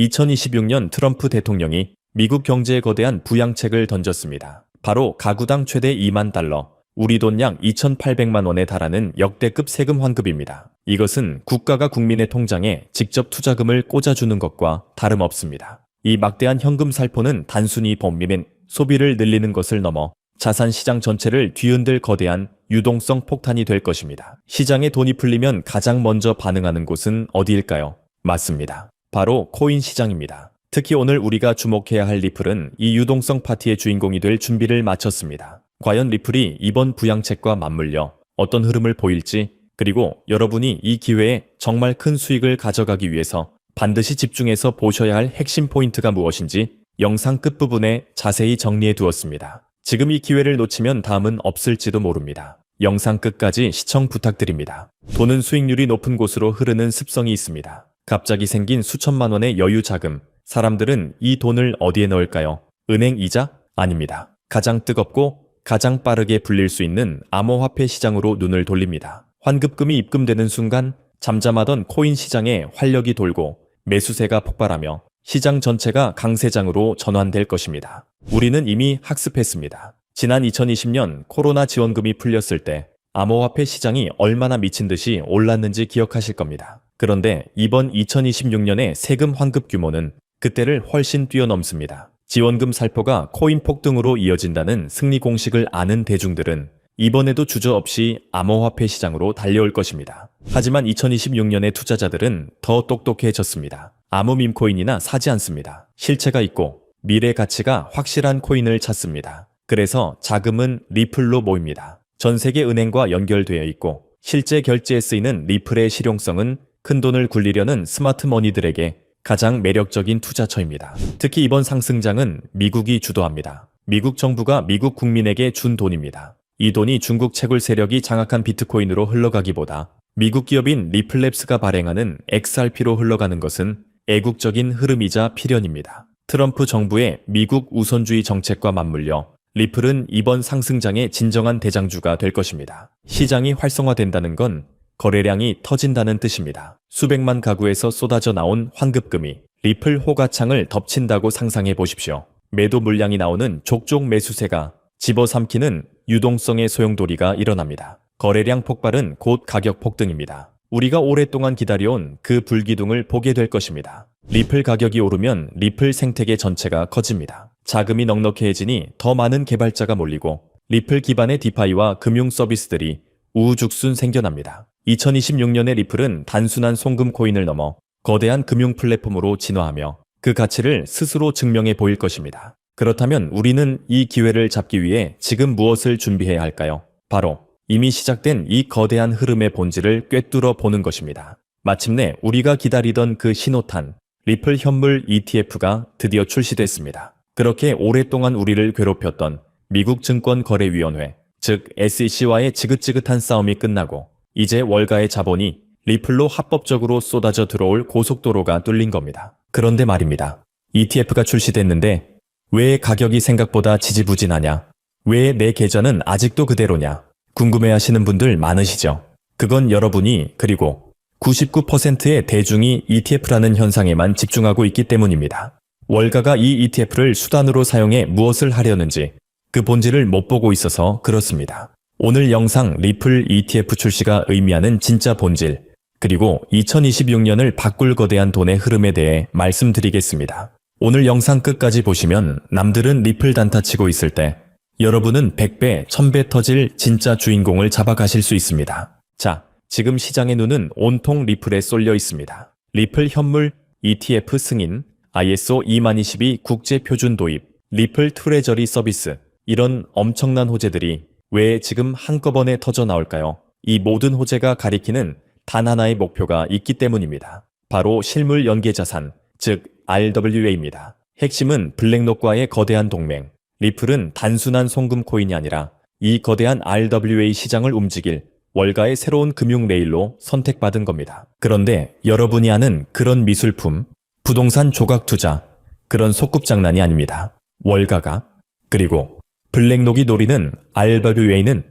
2026년 트럼프 대통령이 미국 경제에 거대한 부양책을 던졌습니다. 바로 가구당 최대 2만 달러, 우리 돈 약 2,800만 원에 달하는 역대급 세금 환급입니다. 이것은 국가가 국민의 통장에 직접 투자금을 꽂아주는 것과 다름없습니다. 이 막대한 현금 살포는 단순히 범민의 소비를 늘리는 것을 넘어 자산 시장 전체를 뒤흔들 거대한 유동성 폭탄이 될 것입니다. 시장에 돈이 풀리면 가장 먼저 반응하는 곳은 어디일까요? 맞습니다. 바로 코인 시장입니다. 특히 오늘 우리가 주목해야 할 리플은 이 유동성 파티의 주인공이 될 준비를 마쳤습니다. 과연 리플이 이번 부양책과 맞물려 어떤 흐름을 보일지 그리고 여러분이 이 기회에 정말 큰 수익을 가져가기 위해서 반드시 집중해서 보셔야 할 핵심 포인트가 무엇인지 영상 끝부분에 자세히 정리해 두었습니다. 지금 이 기회를 놓치면 다음은 없을지도 모릅니다. 영상 끝까지 시청 부탁드립니다. 돈은 수익률이 높은 곳으로 흐르는 습성이 있습니다. 갑자기 생긴 수천만 원의 여유 자금. 사람들은 이 돈을 어디에 넣을까요? 은행 이자? 아닙니다. 가장 뜨겁고 가장 빠르게 불릴 수 있는 암호화폐 시장으로 눈을 돌립니다. 환급금이 입금되는 순간 잠잠하던 코인 시장에 활력이 돌고 매수세가 폭발하며 시장 전체가 강세장으로 전환될 것입니다. 우리는 이미 학습했습니다. 지난 2020년 코로나 지원금이 풀렸을 때 암호화폐 시장이 얼마나 미친 듯이 올랐는지 기억하실 겁니다. 그런데 이번 2026년의 세금 환급 규모는 그때를 훨씬 뛰어넘습니다. 지원금 살포가 코인 폭등으로 이어진다는 승리 공식을 아는 대중들은 이번에도 주저없이 암호화폐 시장으로 달려올 것입니다. 하지만 2026년의 투자자들은 더 똑똑해졌습니다. 아무 밈코인이나 사지 않습니다. 실체가 있고 미래 가치가 확실한 코인을 찾습니다. 그래서 자금은 리플로 모입니다. 전 세계 은행과 연결되어 있고 실제 결제에 쓰이는 리플의 실용성은 큰 돈을 굴리려는 스마트 머니들에게 가장 매력적인 투자처입니다. 특히 이번 상승장은 미국이 주도합니다. 미국 정부가 미국 국민에게 준 돈입니다. 이 돈이 중국 채굴 세력이 장악한 비트코인으로 흘러가기보다 미국 기업인 리플랩스가 발행하는 XRP로 흘러가는 것은 애국적인 흐름이자 필연입니다. 트럼프 정부의 미국 우선주의 정책과 맞물려 리플은 이번 상승장의 진정한 대장주가 될 것입니다. 시장이 활성화된다는 건 거래량이 터진다는 뜻입니다. 수백만 가구에서 쏟아져 나온 환급금이 리플 호가창을 덮친다고 상상해 보십시오. 매도 물량이 나오는 족족 매수세가 집어삼키는 유동성의 소용돌이가 일어납니다. 거래량 폭발은 곧 가격 폭등입니다. 우리가 오랫동안 기다려온 그 불기둥을 보게 될 것입니다. 리플 가격이 오르면 리플 생태계 전체가 커집니다. 자금이 넉넉해지니 더 많은 개발자가 몰리고 리플 기반의 디파이와 금융 서비스들이 우후죽순 생겨납니다. 2026년의 리플은 단순한 송금 코인을 넘어 거대한 금융 플랫폼으로 진화하며 그 가치를 스스로 증명해 보일 것입니다. 그렇다면 우리는 이 기회를 잡기 위해 지금 무엇을 준비해야 할까요? 바로 이미 시작된 이 거대한 흐름의 본질을 꿰뚫어 보는 것입니다. 마침내 우리가 기다리던 그 신호탄, 리플 현물 ETF가 드디어 출시됐습니다. 그렇게 오랫동안 우리를 괴롭혔던 미국 증권거래위원회, 즉 SEC와의 지긋지긋한 싸움이 끝나고 이제 월가의 자본이 리플로 합법적으로 쏟아져 들어올 고속도로가 뚫린 겁니다. 그런데 말입니다. ETF가 출시됐는데 왜 가격이 생각보다 지지부진하냐? 왜 내 계좌는 아직도 그대로냐? 궁금해 하시는 분들 많으시죠? 그건 여러분이 그리고 99%의 대중이 ETF라는 현상에만 집중하고 있기 때문입니다. 월가가 이 ETF를 수단으로 사용해 무엇을 하려는지 그 본질을 못 보고 있어서 그렇습니다. 오늘 영상 리플 ETF 출시가 의미하는 진짜 본질, 그리고 2026년을 바꿀 거대한 돈의 흐름에 대해 말씀드리겠습니다. 오늘 영상 끝까지 보시면 남들은 리플 단타 치고 있을 때 여러분은 100배, 1000배 터질 진짜 주인공을 잡아가실 수 있습니다. 자, 지금 시장의 눈은 온통 리플에 쏠려 있습니다. 리플 현물 ETF 승인, ISO 2022 국제 표준 도입, 리플 트레저리 서비스, 이런 엄청난 호재들이 왜 지금 한꺼번에 터져 나올까요? 이 모든 호재가 가리키는 단 하나의 목표가 있기 때문입니다. 바로 실물 연계 자산, 즉 RWA입니다. 핵심은 블랙록과의 거대한 동맹. 리플은 단순한 송금 코인이 아니라 이 거대한 RWA 시장을 움직일 월가의 새로운 금융 레일로 선택받은 겁니다. 그런데 여러분이 아는 그런 미술품, 부동산 조각 투자, 그런 소꿉장난이 아닙니다. 월가가 그리고 블랙록이 노리는 RWA는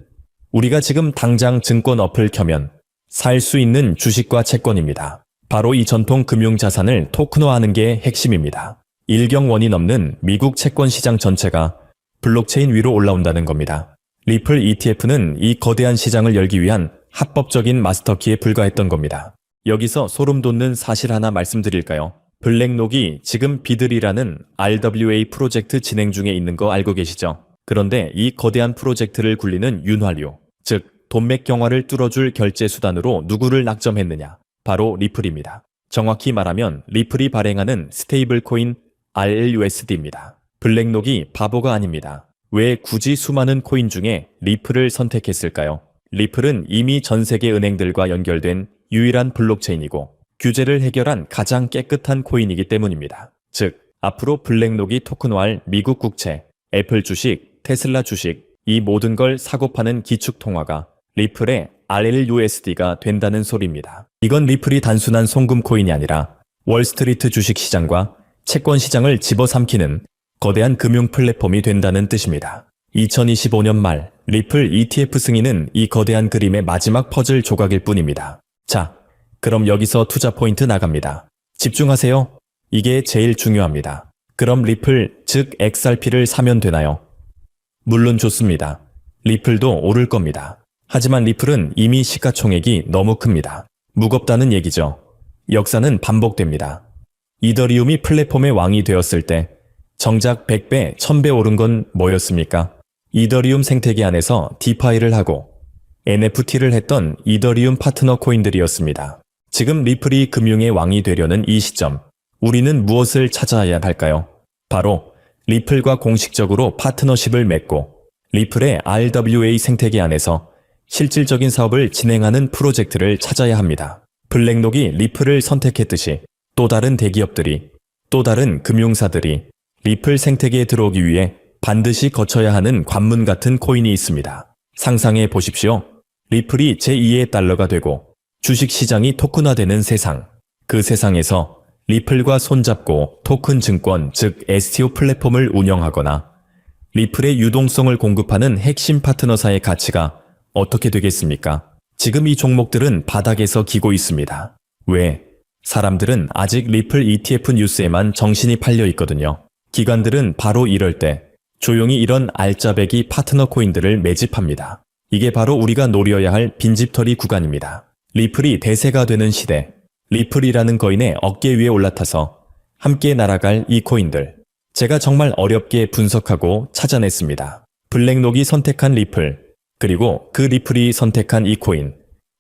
우리가 지금 당장 증권 어플 켜면 살 수 있는 주식과 채권입니다. 바로 이 전통 금융 자산을 토큰화하는 게 핵심입니다. 일경원이 넘는 미국 채권 시장 전체가 블록체인 위로 올라온다는 겁니다. 리플 ETF는 이 거대한 시장을 열기 위한 합법적인 마스터키에 불과했던 겁니다. 여기서 소름 돋는 사실 하나 말씀드릴까요? 블랙록이 지금 비들이라는 RWA 프로젝트 진행 중에 있는 거 알고 계시죠? 그런데 이 거대한 프로젝트를 굴리는 윤활유, 즉 돈맥 경화를 뚫어줄 결제 수단으로 누구를 낙점했느냐? 바로 리플입니다. 정확히 말하면 리플이 발행하는 스테이블 코인 RLUSD입니다. 블랙록이 바보가 아닙니다. 왜 굳이 수많은 코인 중에 리플을 선택했을까요? 리플은 이미 전 세계 은행들과 연결된 유일한 블록체인이고 규제를 해결한 가장 깨끗한 코인이기 때문입니다. 즉, 앞으로 블랙록이 토큰화할 미국 국채, 애플 주식, 테슬라 주식, 이 모든 걸 사고 파는 기축 통화가 리플의 RLUSD가 된다는 소리입니다. 이건 리플이 단순한 송금 코인이 아니라 월스트리트 주식 시장과 채권 시장을 집어삼키는 거대한 금융 플랫폼이 된다는 뜻입니다. 2025년 말 리플 ETF 승인은 이 거대한 그림의 마지막 퍼즐 조각일 뿐입니다. 자, 그럼 여기서 투자 포인트 나갑니다. 집중하세요. 이게 제일 중요합니다. 그럼 리플, 즉 XRP를 사면 되나요? 물론 좋습니다. 리플도 오를 겁니다. 하지만 리플은 이미 시가총액이 너무 큽니다. 무겁다는 얘기죠. 역사는 반복됩니다. 이더리움이 플랫폼의 왕이 되었을 때 정작 100배, 1000배 오른 건 뭐였습니까? 이더리움 생태계 안에서 디파이를 하고 NFT를 했던 이더리움 파트너 코인들이었습니다. 지금 리플이 금융의 왕이 되려는 이 시점, 우리는 무엇을 찾아야 할까요? 바로 리플과 공식적으로 파트너십을 맺고 리플의 RWA 생태계 안에서 실질적인 사업을 진행하는 프로젝트를 찾아야 합니다. 블랙록이 리플을 선택했듯이 또 다른 대기업들이 또 다른 금융사들이 리플 생태계에 들어오기 위해 반드시 거쳐야 하는 관문 같은 코인이 있습니다. 상상해 보십시오. 리플이 제2의 달러가 되고 주식 시장이 토큰화되는 세상. 그 세상에서 리플과 손잡고 토큰 증권, 즉 STO 플랫폼을 운영하거나 리플의 유동성을 공급하는 핵심 파트너사의 가치가 어떻게 되겠습니까? 지금 이 종목들은 바닥에서 기고 있습니다. 왜? 사람들은 아직 리플 ETF 뉴스에만 정신이 팔려 있거든요. 기관들은 바로 이럴 때 조용히 이런 알짜배기 파트너 코인들을 매집합니다. 이게 바로 우리가 노려야 할 빈집털이 구간입니다. 리플이 대세가 되는 시대, 리플이라는 거인의 어깨 위에 올라타서 함께 날아갈 이 코인들. 제가 정말 어렵게 분석하고 찾아냈습니다. 블랙록이 선택한 리플, 그리고 그 리플이 선택한 이 코인.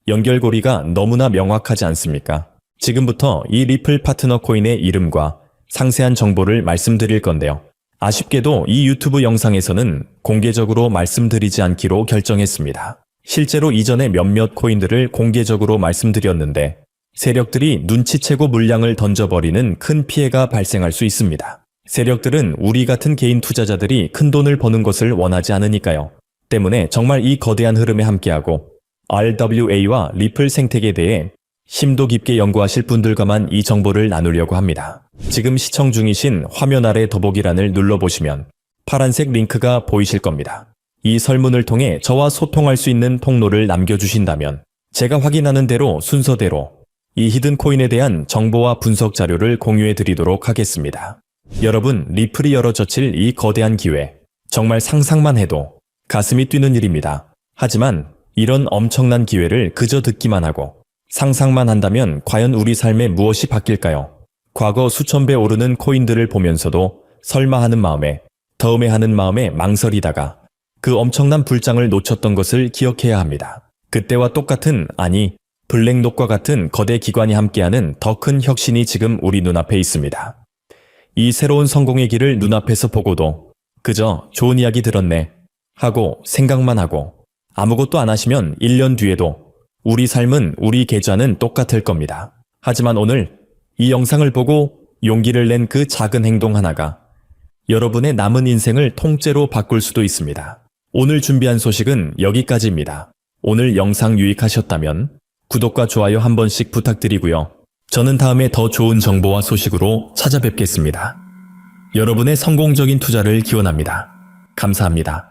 연결고리가 너무나 명확하지 않습니까? 지금부터 이 리플 파트너 코인의 이름과 상세한 정보를 말씀드릴 건데요. 아쉽게도 이 유튜브 영상에서는 공개적으로 말씀드리지 않기로 결정했습니다. 실제로 이전에 몇몇 코인들을 공개적으로 말씀드렸는데 세력들이 눈치채고 물량을 던져버리는 큰 피해가 발생할 수 있습니다. 세력들은 우리 같은 개인 투자자들이 큰 돈을 버는 것을 원하지 않으니까요. 때문에 정말 이 거대한 흐름에 함께하고 RWA와 리플 생태계에 대해 심도 깊게 연구하실 분들과만 이 정보를 나누려고 합니다. 지금 시청 중이신 화면 아래 더보기란을 눌러보시면 파란색 링크가 보이실 겁니다. 이 설문을 통해 저와 소통할 수 있는 통로를 남겨주신다면 제가 확인하는 대로 순서대로 이 히든 코인에 대한 정보와 분석 자료를 공유해 드리도록 하겠습니다. 여러분, 리플이 열어젖힐 이 거대한 기회. 정말 상상만 해도 가슴이 뛰는 일입니다. 하지만 이런 엄청난 기회를 그저 듣기만 하고 상상만 한다면 과연 우리 삶에 무엇이 바뀔까요? 과거 수천 배 오르는 코인들을 보면서도 설마 하는 마음에 더음에 하는 마음에 망설이다가 그 엄청난 불장을 놓쳤던 것을 기억해야 합니다. 그때와 똑같은 아니 블랙록과 같은 거대 기관이 함께하는 더 큰 혁신이 지금 우리 눈앞에 있습니다. 이 새로운 성공의 길을 눈앞에서 보고도 그저 좋은 이야기 들었네 하고 생각만 하고 아무것도 안 하시면 1년 뒤에도 우리 삶은 우리 계좌는 똑같을 겁니다. 하지만 오늘 이 영상을 보고 용기를 낸 그 작은 행동 하나가 여러분의 남은 인생을 통째로 바꿀 수도 있습니다. 오늘 준비한 소식은 여기까지입니다. 오늘 영상 유익하셨다면 구독과 좋아요 한 번씩 부탁드리고요. 저는 다음에 더 좋은 정보와 소식으로 찾아뵙겠습니다. 여러분의 성공적인 투자를 기원합니다. 감사합니다.